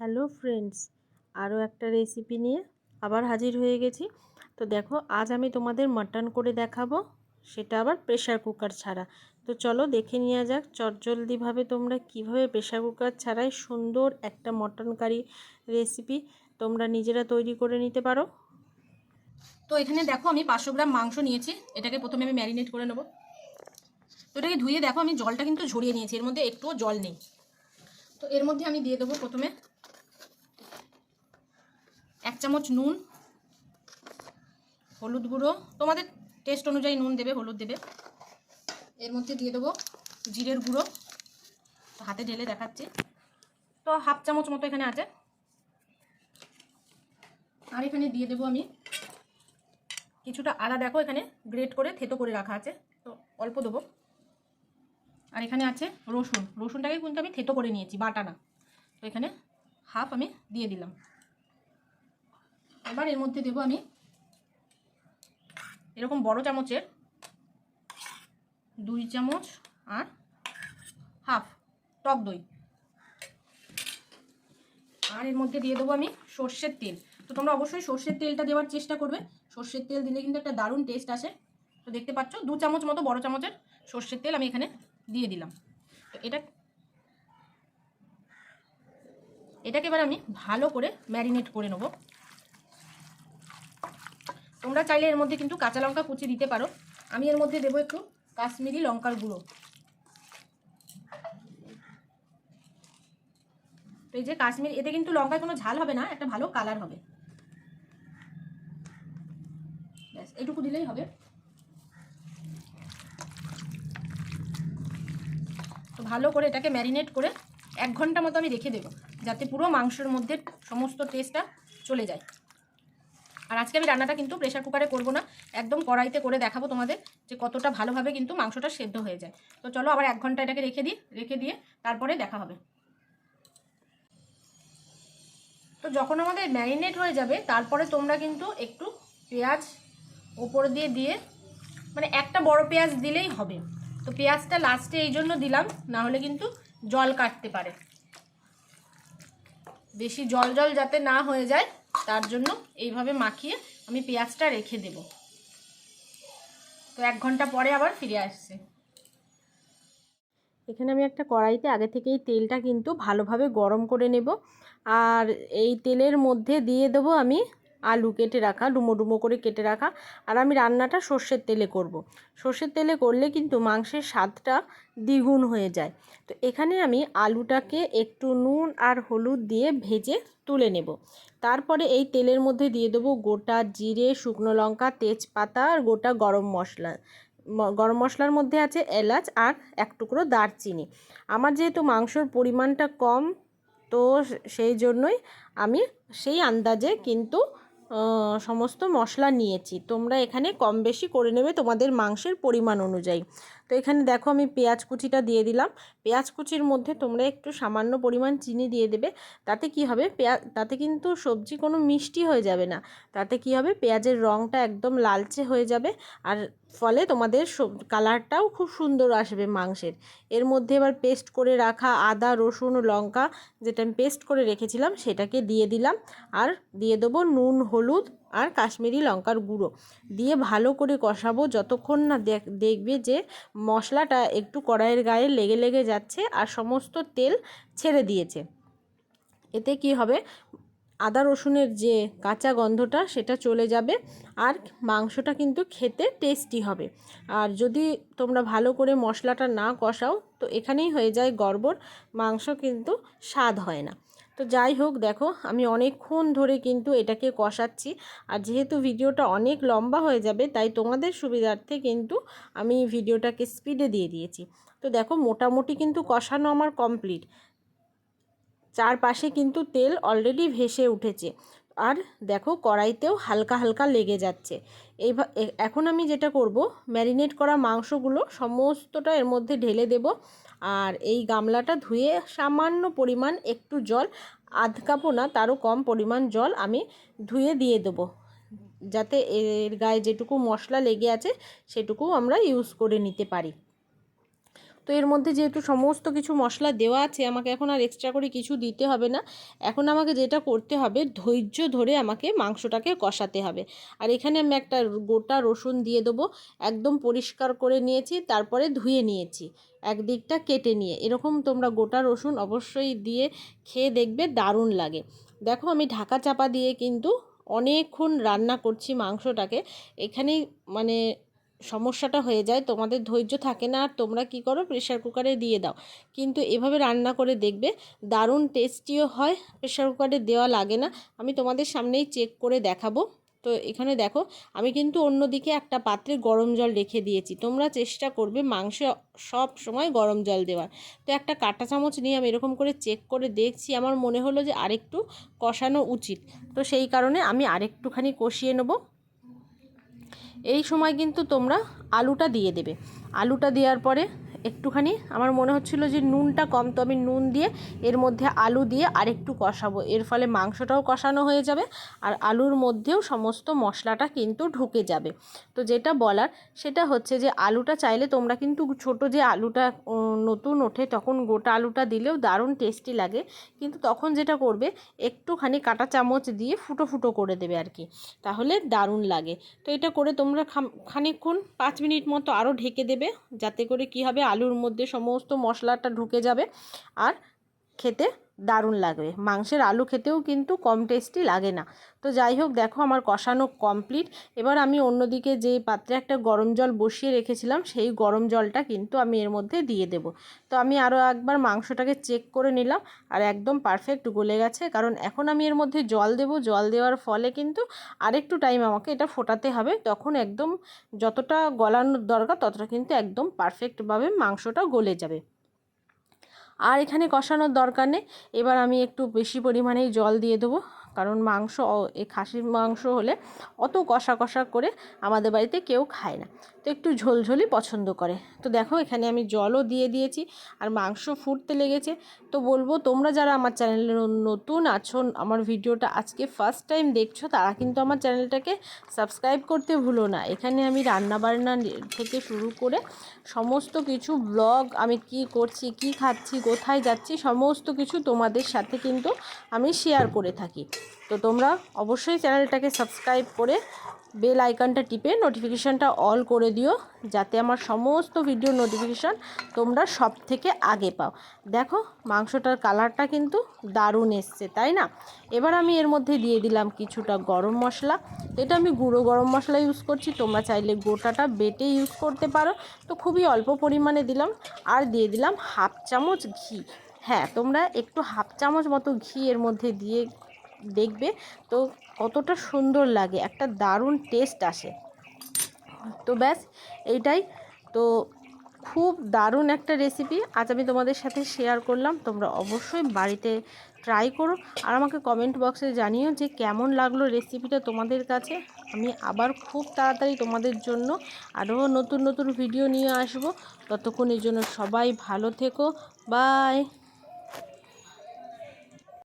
Hello friends আরও একটা recipe নিয়ে আবার হাজির হয়ে গেছি। তো দেখো, আজ আমি তোমাদের মাটন করে দেখাবো, সেটা আবার প্রেশার কুকার ছাড়া। তো চলো দেখে নেওয়া যাক, চটজলদিভাবে তোমরা কীভাবে প্রেশার কুকার ছাড়াই সুন্দর একটা মটন কারি রেসিপি তোমরা নিজেরা তৈরি করে নিতে পারো। তো এখানে দেখো, আমি পাঁচশো গ্রাম মাংস নিয়েছি, এটাকে প্রথমে আমি ম্যারিনেট করে নেব। তো এটাকে ধুয়ে দেখো, আমি জলটা কিন্তু ঝরিয়ে নিয়েছি, এর মধ্যে একটুও জল নেই। তো এর মধ্যে আমি দিয়ে দেবো প্রথমে এক চামচ নুন, হলুদ গুঁড়ো, তোমাদের টেস্ট অনুযায়ী নুন দেবে, হলুদ দেবে। এর মধ্যে দিয়ে দেবো জিরের গুঁড়ো, তো হাতে ঢেলে দেখাচ্ছি। তো হাফ চামচ মতো এখানে আছে। আর এখানে দিয়ে দেবো আমি কিছুটা আদা, দেখো এখানে গ্রেট করে থেতো করে রাখা আছে, তো অল্প দেবো। আর এখানে আছে রসুন, রসুনটাকে কিন্তু আমি থেতো করে নিয়েছি, বাটা না। তো এখানে হাফ আমি দিয়ে দিলাম। এবার এর মধ্যে দেবো আমি এরকম বড় চামচের দুই চামচ আর হাফ টক দই। আর এর মধ্যে দিয়ে দেবো আমি সর্ষের তেল। তো তোমরা অবশ্যই সর্ষের তেলটা দেওয়ার চেষ্টা করবে। সর্ষের তেল দিলে কিন্তু একটা দারুণ টেস্ট আসে। তো দেখতে পাচ্ছ, দু চামচ মতো বড় চামচের সর্ষের তেল আমি এখানে দিয়ে দিলাম। তো এটা এটাকে এবার আমি ভালো করে ম্যারিনেট করে নেব। তোমরা চাইলে এর মধ্যে কিন্তু কাঁচা লঙ্কা কুচি দিতে পারো। আমি এর মধ্যে দেবো একটু কাশ্মীরি লঙ্কার গুঁড়ো। তো এই যে কাশ্মীর, এতে কিন্তু লঙ্কায় কোনো ঝাল হবে না, একটা ভালো কালার হবে। ব্যাস, এটুকু দিলেই হবে। তো ভালো করে এটাকে ম্যারিনেট করে এক ঘণ্টা মতো আমি রেখে দেবো, যাতে পুরো মাংসের মধ্যে সমস্ত টেস্টটা চলে যায়। আর আজকে আমি রান্নাটা কিন্তু প্রেশার কুকারে করব না, একদম কড়াইতে করে দেখাবো তোমাদের যে কতটা ভালোভাবে কিন্তু মাংসটা সেদ্ধ হয়ে যায়। তো চলো আবার এক ঘণ্টা এটাকে রেখে দিই, রেখে দিয়ে তারপরে দেখা হবে। তো যখন আমাদের ম্যারিনেট হয়ে যাবে, তারপরে তোমরা কিন্তু একটু পেঁয়াজ ওপর দিয়ে দিয়ে মানে একটা বড় পেঁয়াজ দিলেই হবে। তো পেঁয়াজটা লাস্টে এই জন্য দিলাম, না হলে কিন্তু জল কাটতে পারে। বেশি জল জল যাতে না হয়ে যায় তার জন্য এইভাবে মাখিয়ে আমি পেঁয়াজটা রেখে দেব। তো এক ঘণ্টা পরে আবার ফিরে আসছে। এখানে আমি একটা কড়াইতে আগে থেকেই তেলটা কিন্তু ভালোভাবে গরম করে নেব। আর এই তেলের মধ্যে দিয়ে দেবো আমি আলু কেটে রাখা, ডুমো ডুমো করে কেটে রাখা আর আমি রান্নাটা সর্ষের তেলে করব। সর্ষের তেলে করলে কিন্তু মাংসের স্বাদটা দ্বিগুণ হয়ে যায়। তো এখানে আমি আলুটাকে একটু নুন আর হলুদ দিয়ে ভেজে তুলে নেব। তারপরে এই তেলের মধ্যে দিয়ে দেবো গোটা জিরে, শুকনো লঙ্কা, তেজপাতা আর গোটা গরম মশলা। গরম মশলার মধ্যে আছে এলাচ আর এক টুকরো দারচিনি। আমার যেহেতু মাংসর পরিমাণটা কম, তো সেই জন্যই আমি সেই আন্দাজে কিন্তু সমস্ত মশলা নিয়েছি। তোমরা এখানে কম বেশি করে নেবে তোমাদের মাংসের পরিমাণ অনুযায়ী। তো এখানে দেখো আমি পেঁয়াজ কুচিটা দিয়ে দিলাম। পেঁয়াজ কুচির মধ্যে তোমরা একটু সামান্য পরিমাণ চিনি দিয়ে দেবে। তাতে কি হবে? পেঁয়াজ তাতে কিন্তু সবজি কোনো মিষ্টি হয়ে যাবে না। তাতে কি হবে? পেঁয়াজের রঙটা একদম লালচে হয়ে যাবে। আর ফলে তোমাদের সব, কালারটাও খুব সুন্দর আসবে মাংসের। এর মধ্যে এবার পেস্ট করে রাখা আদা, রসুন, লঙ্কা, যেটা আমি পেস্ট করে রেখেছিলাম, সেটাকে দিয়ে দিলাম। আর দিয়ে দেবো নুন, হলুদ আর কাশ্মীরি লঙ্কার গুঁড়ো। দিয়ে ভালো করে কষাবো যতক্ষণ না দেখবে যে মশলাটা একটু কড়াইয়ের গায়ে লেগে লেগে যাচ্ছে আর সমস্ত তেল ছেড়ে দিয়েছে। এতে কি হবে? আদা রসুনের যে কাঁচা গন্ধটা সেটা চলে যাবে আর মাংসটা কিন্তু খেতে টেস্টি হবে। আর যদি তোমরা ভালো করে মশলাটা না কষাও তো এখানেই হয়ে যায় গড়বড়, মাংস কিন্তু স্বাদ হয় না। তো যাই হোক, দেখো, আমি অনেকক্ষণ ধরে কিন্তু এটাকে কষাচ্ছি। আর যেহেতু ভিডিওটা অনেক লম্বা হয়ে যাবে, তাই তোমাদের সুবিধার্থে কিন্তু আমি ভিডিওটাকে স্পিডে দিয়ে দিয়েছি। তো দেখো, মোটামুটি কিন্তু কষানো আমার কমপ্লিট চারপাশে কিন্তু তেল অলরেডি ভেসে উঠেছে। আর দেখো কড়াইতেও হালকা হালকা লেগে যাচ্ছে। এই এখন আমি যেটা করব, ম্যারিনেট করা মাংসগুলো সমস্তটা এর মধ্যে ঢেলে দেব আর এই গামলাটা ধুয়ে সামান্য পরিমাণ একটু জল, আধ কাপও না, তারও কম পরিমাণ জল আমি ধুয়ে দিয়ে দেবো। যাতে এর গায়ে যেটুকু মশলা লেগে আছে সেটুকু আমরা ইউজ করে নিতে পারি। তো এর মধ্যে যেহেতু সমস্ত কিছু মশলা দেওয়া আছে, আমাকে এখন আর এক্সট্রা করে কিছু দিতে হবে না। এখন আমাকে যেটা করতে হবে, ধৈর্য ধরে আমাকে মাংসটাকে কষাতে হবে। আর এখানে আমি একটা গোটা রসুন দিয়ে দেবো, একদম পরিষ্কার করে নিয়েছি, তারপরে ধুয়ে নিয়েছি। একদিকটা কেটে নিয়ে, এরকম তোমরা গোটা রসুন অবশ্যই দিয়ে খেয়ে দেখবে দারুণ লাগে। দেখো আমি ঢাকা চাপা দিয়ে কিন্তু অনেকক্ষণ রান্না করছি মাংসটাকে। এখানেই মানে সমস্যাটা হয়ে যায়, তোমাদের ধৈর্য থাকে না, আর তোমরা কি করো? প্রেশার কুকারে দিয়ে দাও। কিন্তু এভাবে রান্না করে দেখবে, দারুণ টেস্টিও হয় প্রেশার কুকারে দেওয়া লাগে না। আমি তোমাদের সামনেই চেক করে দেখাবো। তো এখানে দেখো, আমি কিন্তু অন্যদিকে একটা পাত্রে গরম জল রেখে দিয়েছি। তোমরা চেষ্টা করবে মাংস সব সময় গরম জল দেওয়ার। তো একটা কাঁটা চামচ নিয়ে আমি এরকম করে চেক করে দেখছি, আমার মনে হলো যে আরেকটু কষানো উচিত। তো সেই কারণে আমি আরেকটুখানি কষিয়ে নেব। এই সময় কিন্তু তোমরা আলুটা দিয়ে দেবে। আলুটা দেওয়ার পরে একটুখানি আমার মনে হচ্ছিল যে নুনটা কম, তো আমি নুন দিয়ে এর মধ্যে আলু দিয়ে আরেকটু কষাবো। এর ফলে মাংসটাও কষানো হয়ে যাবে আর আলুর মধ্যেও সমস্ত মশলাটা কিন্তু ঢুকে যাবে। তো যেটা বলার, সেটা হচ্ছে যে আলুটা চাইলে তোমরা কিন্তু ছোট যে আলুটা নতুন ওঠে তখন গোটা আলুটা দিলেও দারুণ টেস্টি লাগে। কিন্তু তখন যেটা করবে, একটুখানি কাঁটা চামচ দিয়ে ফুটো ফুটো করে দেবে আর কি। তাহলে দারুণ লাগে। তো এটা করে তোমরা খানিকক্ষণ, পাঁচ মিনিট মতো আরও ঢেকে দেবে, যাতে করে কি হবে আলুর মধ্যে সমস্ত মশলাটা ঢুকে যাবে আর খেতে দারুণ লাগবে। মাংসের আলু খেতেও কিন্তু কম টেস্টি লাগে না। তো যাই হোক, দেখো আমার কষানো কমপ্লিট এবার আমি অন্যদিকে যে পাত্রে একটা গরম জল বসিয়ে রেখেছিলাম, সেই গরম জলটা কিন্তু আমি এর মধ্যে দিয়ে দেব। তো আমি আরও একবার মাংসটাকে চেক করে নিলাম আর একদম পারফেক্ট গলে গেছে। কারণ এখন আমি এর মধ্যে জল দেব, জল দেওয়ার ফলে কিন্তু আরেকটু টাইম আমাকে এটা ফোটাতে হবে। তখন একদম যতটা গলানোর দরকার, ততটা কিন্তু একদম পারফেক্টভাবে মাংসটা গলে যাবে। আর এখানে কষানোর দরকার নেই। এবার আমি একটু বেশি পরিমাণেই জল দিয়ে দেবো। কারণ মাংস এই খাসির মাংস হলে অত কষা কষা করে আমাদের বাড়িতে কেউ খায় না। তো একটু ঝোলঝোলই পছন্দ করে। তো দেখো এখানে আমি জলও দিয়ে দিয়েছি আর মাংস ফুটতে লেগেছে। তো বলব তোমরা যারা আমার চ্যানেলে নতুন আছো, আমার ভিডিওটা আজকে ফার্স্ট টাইম দেখছ, তারা কিন্তু আমার চ্যানেলটাকে সাবস্ক্রাইব করতে ভুলো না। এখানে আমি রান্না বান্না থেকে শুরু করে সমস্ত কিছু ব্লগ আমি কি করছি, কি খাচ্ছি, কোথায় যাচ্ছি, সমস্ত কিছু তোমাদের সাথে কিন্তু আমি শেয়ার করে থাকি। তো তোমরা অবশ্যই চ্যানেলটাকে সাবস্ক্রাইব করে বেল আইকনটা টিপে নোটিফিকেশানটা অল করে দিও, যাতে আমার সমস্ত ভিডিও নোটিফিকেশান তোমরা সব থেকে আগে পাও। দেখো, মাংসটার কালারটা কিন্তু দারুণ এসছে, তাই না? এবার আমি এর মধ্যে দিয়ে দিলাম কিছুটা গরম মশলা। এটা আমি গুঁড়ো গরম মশলা ইউজ করছি, তোমরা চাইলে গোটাটা বেটে ইউজ করতে পারো। তো খুবই অল্প পরিমাণে দিলাম, আর দিয়ে দিলাম হাফ চামচ ঘি। হ্যাঁ তোমরা একটু হাফ চামচ মতো ঘি এর মধ্যে দিয়ে দেখবে তো কতটা সুন্দর লাগে, একটা দারুণ টেস্ট আসে। তো ব্যাস, এইটাই। তো খুব দারুণ একটা রেসিপি আজ আমি তোমাদের সাথে শেয়ার করলাম, তোমরা অবশ্যই বাড়িতে ট্রাই করো। আর আমাকে কমেন্ট বক্সে জানিও যে কেমন লাগল রেসিপিটা তোমাদের কাছে। আমি আবার খুব তাড়াতাড়ি তোমাদের জন্য আরও নতুন নতুন ভিডিও নিয়ে আসব। ততক্ষণের জন্য সবাই ভালো থেকো। বাই